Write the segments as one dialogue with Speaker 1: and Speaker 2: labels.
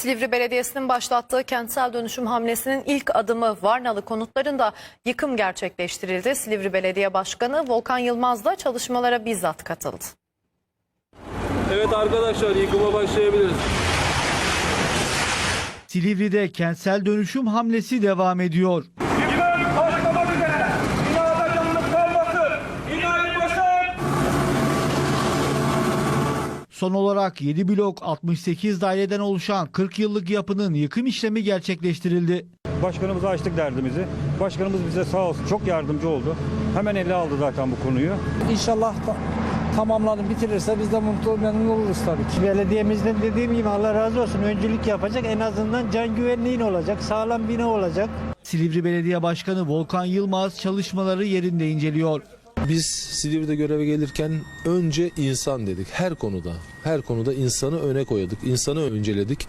Speaker 1: Silivri Belediyesi'nin başlattığı kentsel dönüşüm hamlesinin ilk adımı Varnalı konutlarında yıkım gerçekleştirildi. Silivri Belediye Başkanı Volkan Yılmaz da çalışmalara bizzat katıldı.
Speaker 2: Evet arkadaşlar yıkıma başlayabiliriz.
Speaker 3: Silivri'de kentsel dönüşüm hamlesi devam ediyor.
Speaker 4: Bina
Speaker 3: Son olarak 7 blok 68 daireden oluşan 40 yıllık yapının yıkım işlemi gerçekleştirildi.
Speaker 5: Başkanımıza açtık derdimizi. Başkanımız bize sağ olsun çok yardımcı oldu. Hemen ele aldı zaten bu konuyu.
Speaker 6: İnşallah ta- tamamlanır bitirirse biz de mutlu memnun oluruz tabii ki.
Speaker 7: Belediyemizden dediğim gibi Allah razı olsun öncülük yapacak. En azından can güvenliğin olacak. Sağlam bina olacak.
Speaker 3: Silivri Belediye Başkanı Volkan Yılmaz çalışmaları yerinde inceliyor.
Speaker 8: Biz Silivri'de göreve gelirken önce insan dedik her konuda. Her konuda insanı öne koyduk, insanı önceledik.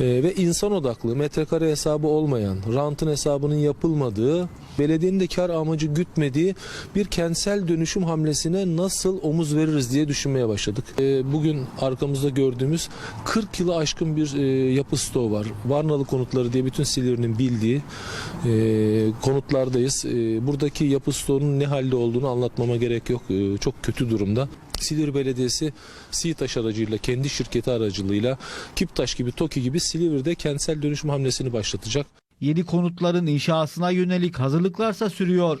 Speaker 8: Ee, ve insan odaklı, metrekare hesabı olmayan, rantın hesabının yapılmadığı, belediyenin de kar amacı gütmediği bir kentsel dönüşüm hamlesine nasıl omuz veririz diye düşünmeye başladık. Ee, bugün arkamızda gördüğümüz 40 yılı aşkın bir e, yapı stoğu var. Varnalı konutları diye bütün Silivri'nin bildiği e, konutlardayız. E, buradaki yapı stoğunun ne halde olduğunu anlatmama gerek yok. E, çok kötü durumda. Silivri Belediyesi SİTAŞ aracıyla, kendi şirketi aracılığıyla Kiptaş gibi, TOKİ gibi Silivri'de kentsel dönüşüm hamlesini başlatacak.
Speaker 3: Yeni konutların inşasına yönelik hazırlıklarsa sürüyor.